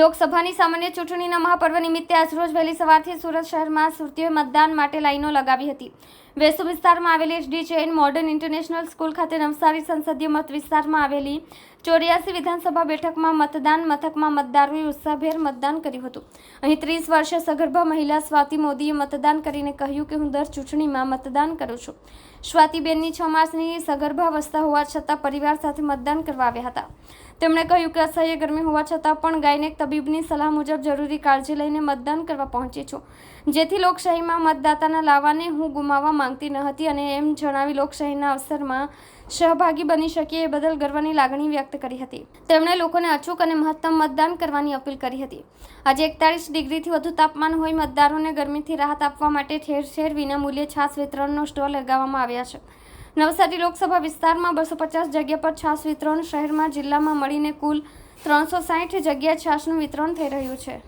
લોકસભાની સામાન્ય ચૂંટણીના મહાપર્વ નિમિત્તે આજરોજ વહેલી સવારથી સુરત શહેરમાં સુરતીઓએ મતદાન માટે લાઈનો લગાવી હતી. વેસુ વિસ્તારમાં આવેલી SD Jain modern international school ખાતે નવસારી સંસદીય મત વિસ્તારમાં આવેલી ચોર્યાસી વિધાનસભા બેઠકમાં મતદાન, મથકમાં મતદારોએ ઉત્સાહભેર મતદાન કર્યું હતું. અહીં ત્રીસ વર્ષે સગર્ભા મહિલા સ્વાતિ મોદીએ મતદાન કરીને કહ્યું કે હું દર ચૂંટણીમાં મતદાન કરું છું. સ્વાતિબેનની છ માસની સગર્ભાવસ્થા હોવા છતાં પરિવાર સાથે મતદાન કરવા આવ્યા હતા. તેમણે કહ્યું કે અસહ્ય ગરમી હોવા છતાં પણ ગાયનેક તબીબની સલાહ મુજબ જરૂરી કાળજી લઈને મતદાન કરવા પહોંચી છું. જેથી લોકશાહીમાં મતદાતાના લાવાને હું ગુમાવવા માંગતી ન હતી અને એમ જણાવી લોકશાહીના અવસરમાં સહભાગી બની શકીએ એ બદલ ગર્વની લાગણી વ્યક્ત કરી હતી. તેમણે લોકોને અચૂક અને મહત્તમ મતદાન કરવાની અપીલ કરી હતી. આજે એકતાળીસ ડિગ્રીથી વધુ તાપમાન હોય મતદારોને ગરમીથી રાહત આપવા માટે ઠેર ઠેર વિનામૂલ્યે છાસ વિતરણનો સ્ટોલ લગાવવામાં આવ્યા છે. નવસારી લોકસભા વિસ્તારમાં બસો પચાસ જગ્યા પર છાસ વિતરણ શહેરમાં જિલ્લામાં મળીને કુલ ત્રણસો સાઠ જગ્યાએ છાસનું વિતરણ થઈ રહ્યું છે.